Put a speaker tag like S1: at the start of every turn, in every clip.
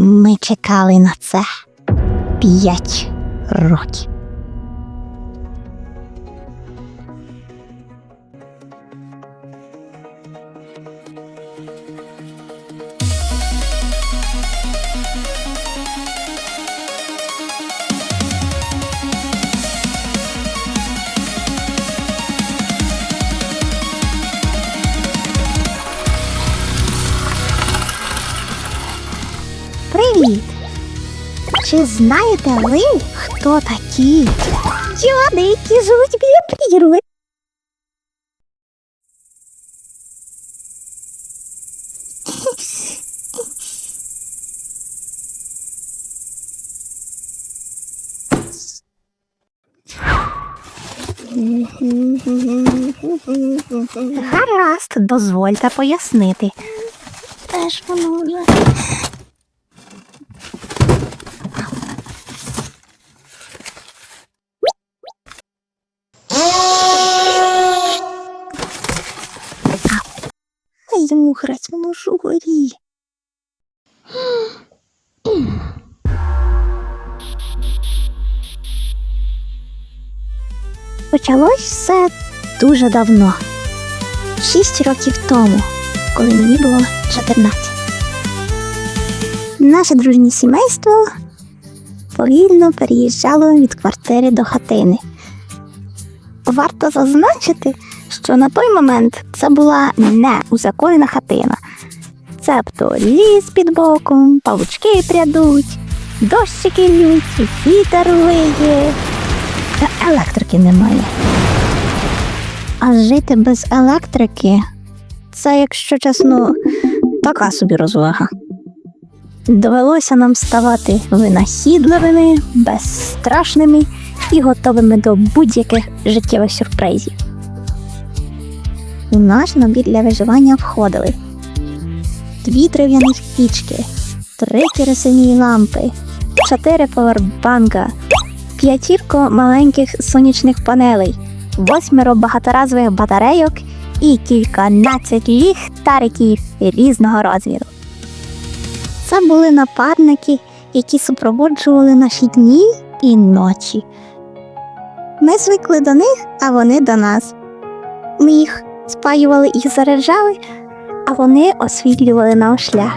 S1: Ми чекали на це п'ять років. Чи знаєте ви, хто такі які живуть біля прірви? Гаразд, дозвольте пояснити. Теж воно. Йому грець, воно ж угорі. Почалось все дуже давно. Шість років тому, коли мені було 14. Наше дружнє сімейство повільно переїжджало від квартири до хатини. Варто зазначити, що на той момент це була не узаконена хатина. Цебто ліс під боком, павучки прядуть, дощики лють, вітер виє. Та електрики немає. А жити без електрики це, якщо чесно, така собі розвага. Довелося нам ставати винахідливими, безстрашними і готовими до будь-яких життєвих сюрпризів. У наш набір для виживання входили дві дерев'яних пічки, три керосині лампи, чотири повербанка, п'ятірко маленьких сонячних панелей, восьмеро багаторазових батарейок і кільканадцять ліхтариків різного розміру. Це були напарники, які супроводжували наші дні і ночі. Ми звикли до них, а вони до нас. Ми їх спаювали і заряджали, а вони освітлювали нам шлях.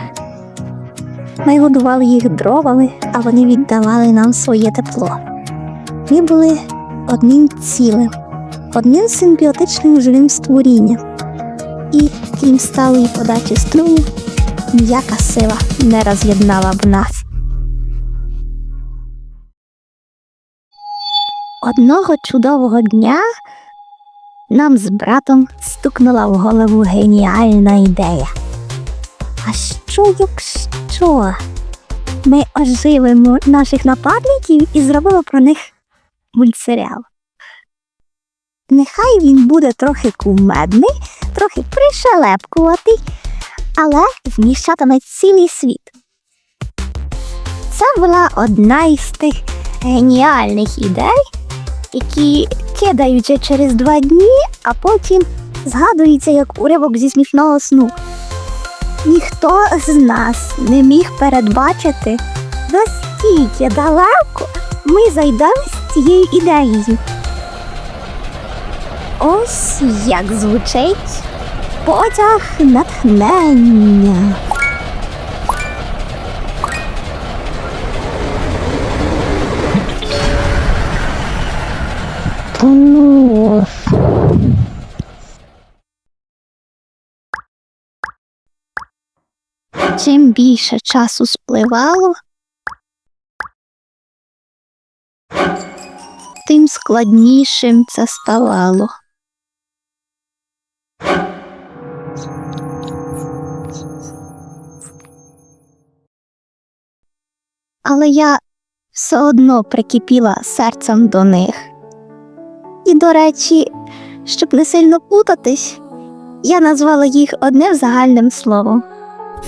S1: Ми годували їх дровами, а вони віддавали нам своє тепло. Ми були одним цілим, одним симбіотичним живим створінням. І крім сталої подачі струму, ніяка сила не роз'єднала б нас. Одного чудового дня нам з братом стукнула в голову геніальна ідея. А що якщо ми оживимо наших нападників і зробимо про них мультсеріал? Нехай він буде трохи кумедний, трохи пришелепкуватий, але вміщатиме цілий світ. Це була одна із тих геніальних ідей, які кидаються через два дні, а потім згадуються як уривок зі смішного сну. Ніхто з нас не міг передбачити, наскільки далеко ми зайдемо з цією ідеєю. Ось як звучить потяг натхнення. Понос. Чим більше часу спливало, тим складнішим це ставало. Але я все одно прикипіла серцем до них. І, до речі, щоб не сильно плутатись, я назвала їх одним загальним словом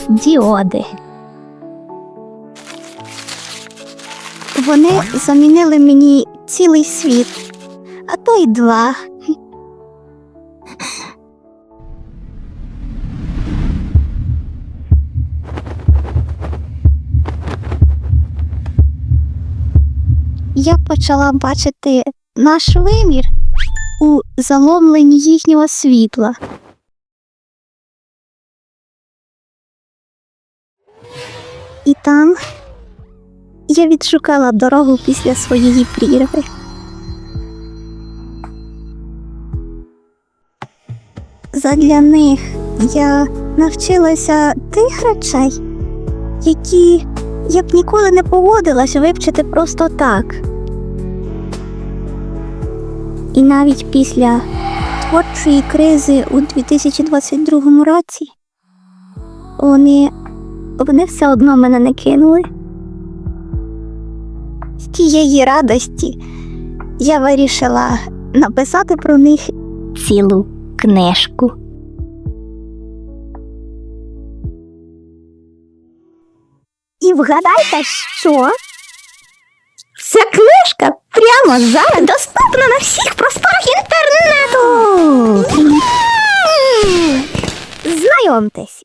S1: діоди. Вони замінили мені цілий світ, а то й два. Я почала бачити наш вимір у заломленні їхнього світла. І там я відшукала дорогу після своєї прірви. Задля них я навчилася тих речей, які я б ніколи не погодилась вивчити просто так. І навіть після творчої кризи у 2022 році вони, вони все одно мене не кинули. З тієї радості я вирішила написати про них цілу книжку. І вгадайте, що? Ця книжка прямо зараз доступна на всіх просторах інтернету. Знайомтесь.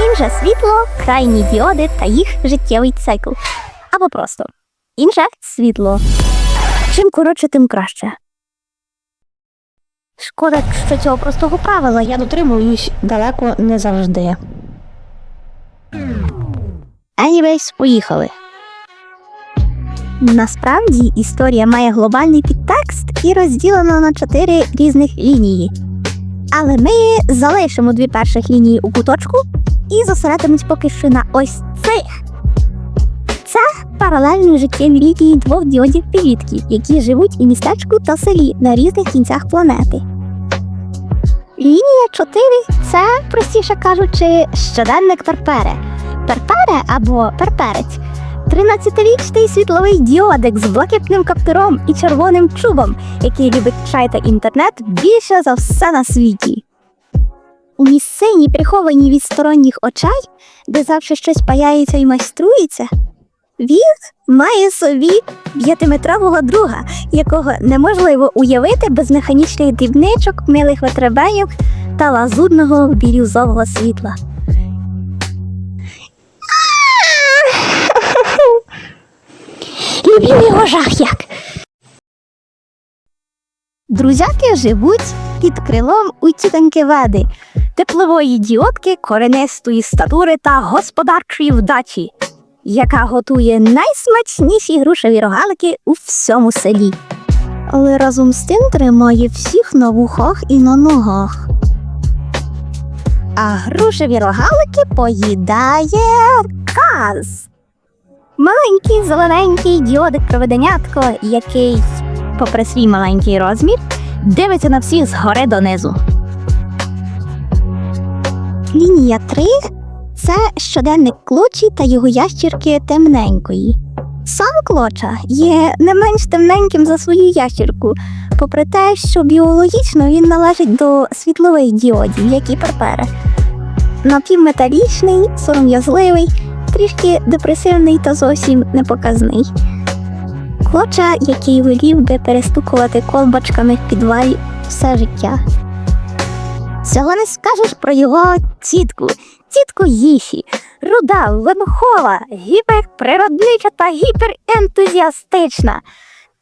S1: Інше світло, крайні діоди та їх життєвий цикл. Або просто інше світло. Чим коротше, тим краще. Шкода, що цього простого правила я дотримуюсь далеко не завжди. Anyways, поїхали. Насправді історія має глобальний підтекст і розділена на чотири різних лінії. Але ми залишимо дві перших лінії у куточку і зосередимось поки що на ось цих. Це паралельні життєві лінії двох діодів підлітків, які живуть і містечку та селі на різних кінцях планети. Лінія 4 це, простіше кажучи, щоденник Перпере. Перпере або перперець 13-річний світловий діодик з блакитним каптуром і червоним чубом, який любить чай та інтернет більше за все на світі. У місцині, прихованій від сторонніх очей, де завжди щось паяється і майструється, він має собі п'ятиметрового друга, якого неможливо уявити без механічних дрібничок, милих витребеньок та лазурного бірюзового світла. Люблю його жах як. Друзяки живуть під крилом у тітоньки веди, теплової діодки, коренистої статури та господарчої вдачі, яка готує найсмачніші грушеві рогалики у всьому селі. Але разом з тим тримає всіх на вухах і на ногах. А грушеві рогалики поїдає каз. Маленький зелененький діодик проведенятко, який, попри свій маленький розмір, дивиться на всіх згори донизу. Лінія 3 це щоденник клочі та його ящірки темненької. Сам клоча є не менш темненьким за свою ящірку, попри те, що біологічно він належить до світлових діодів, як і перпери. Напівметалічний, сором'язливий, трішки депресивний та зовсім непоказний. Клоча, який волів би перестукувати колбочками в підвалі все життя. Цього не скажеш про його тітку, тітку Їші, руда, винхова, гіперприроднича та гіперентузіастична.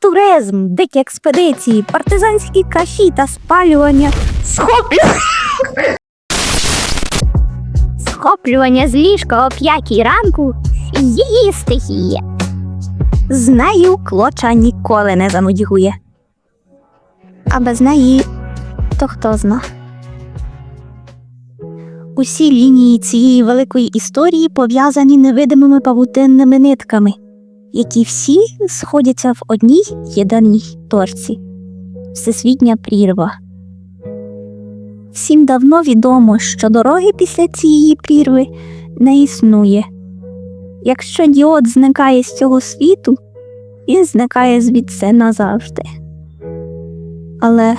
S1: Туризм, дикі експедиції, партизанські каші та спалювання. Схоплю... Схоплювання з ліжка о п'ятій ранку її стихія. З нею клоча ніколи не занудьгує. А без неї то хто зна. Усі лінії цієї великої історії пов'язані невидимими павутинними нитками, які всі сходяться в одній єдиній точці всесвітня прірва. Всім давно відомо, що дороги після цієї прірви не існує. Якщо діод зникає з цього світу, він зникає звідси назавжди. Але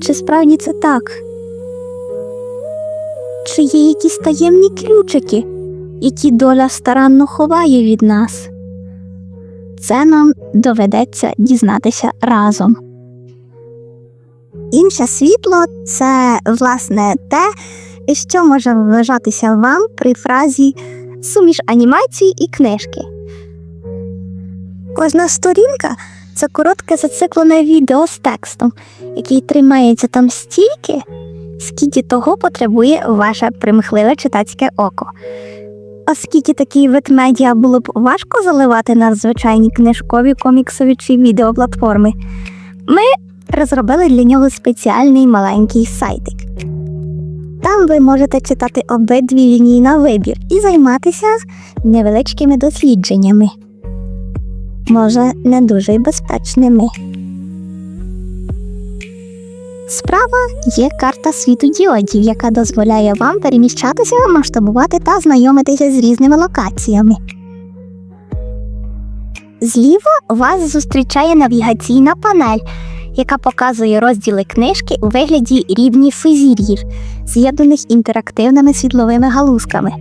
S1: чи справді це так? Чи є якісь таємні ключики, які доля старанно ховає від нас? Це нам доведеться дізнатися разом. Інше світло це, власне, те, що може вважатися вам при фразі суміш анімації і книжки. Кожна сторінка це коротке зациклене відео з текстом, який тримається там стільки, скільки того потребує ваше примхливе читацьке око. Оскільки такий вид медіа було б важко заливати на звичайні книжкові, коміксові чи відеоплатформи, ми розробили для нього спеціальний маленький сайтик. Там ви можете читати обидві лінії на вибір і займатися невеличкими дослідженнями. Може, не дуже й безпечними. Справа є карта світу діодів, яка дозволяє вам переміщатися, масштабувати та знайомитися з різними локаціями. Зліва вас зустрічає навігаційна панель, яка показує розділи книжки у вигляді рівні физір'їв, з'єднаних інтерактивними світловими галузками.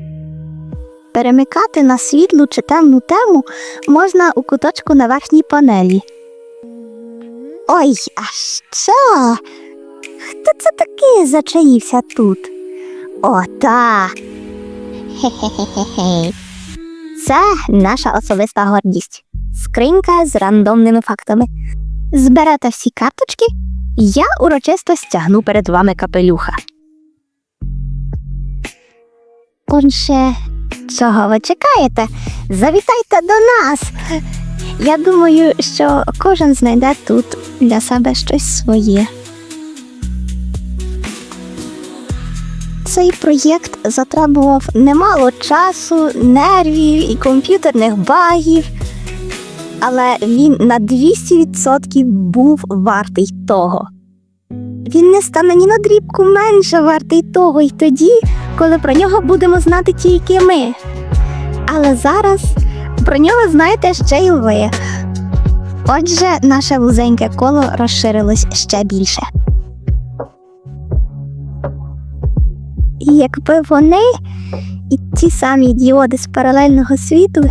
S1: Перемикати на світлу чи темну тему можна у куточку на верхній панелі. Ой, а що? Хто це такий зачаївся тут? О, та. Хе-хе-хе-хе. Це наша особиста гордість. Скринька з рандомними фактами. Зберете всі карточки, я урочисто стягну перед вами капелюха. Отже, чого ви чекаєте? Завітайте до нас. Я думаю, що кожен знайде тут для себе щось своє. Цей проєкт затребував немало часу, нервів і комп'ютерних багів, але він на 200% був вартий того. Він не стане ні на дрібку менше вартий того й тоді, коли про нього будемо знати тільки ми. Але зараз про нього знаєте ще й ви. Отже, наше вузеньке коло розширилось ще більше. Якби вони і ті самі діоди з паралельного світу,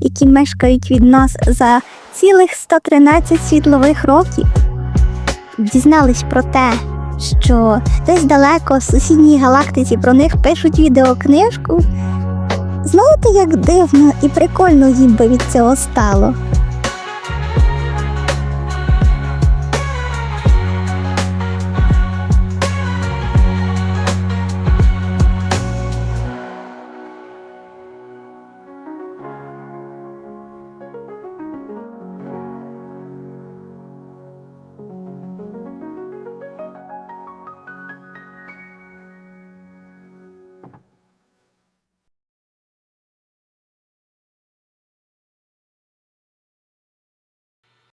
S1: які мешкають від нас за цілих 113 світлових років, дізнались про те, що десь далеко в сусідній галактиці про них пишуть відеокнижку, знаєте, як дивно і прикольно їм би від цього стало.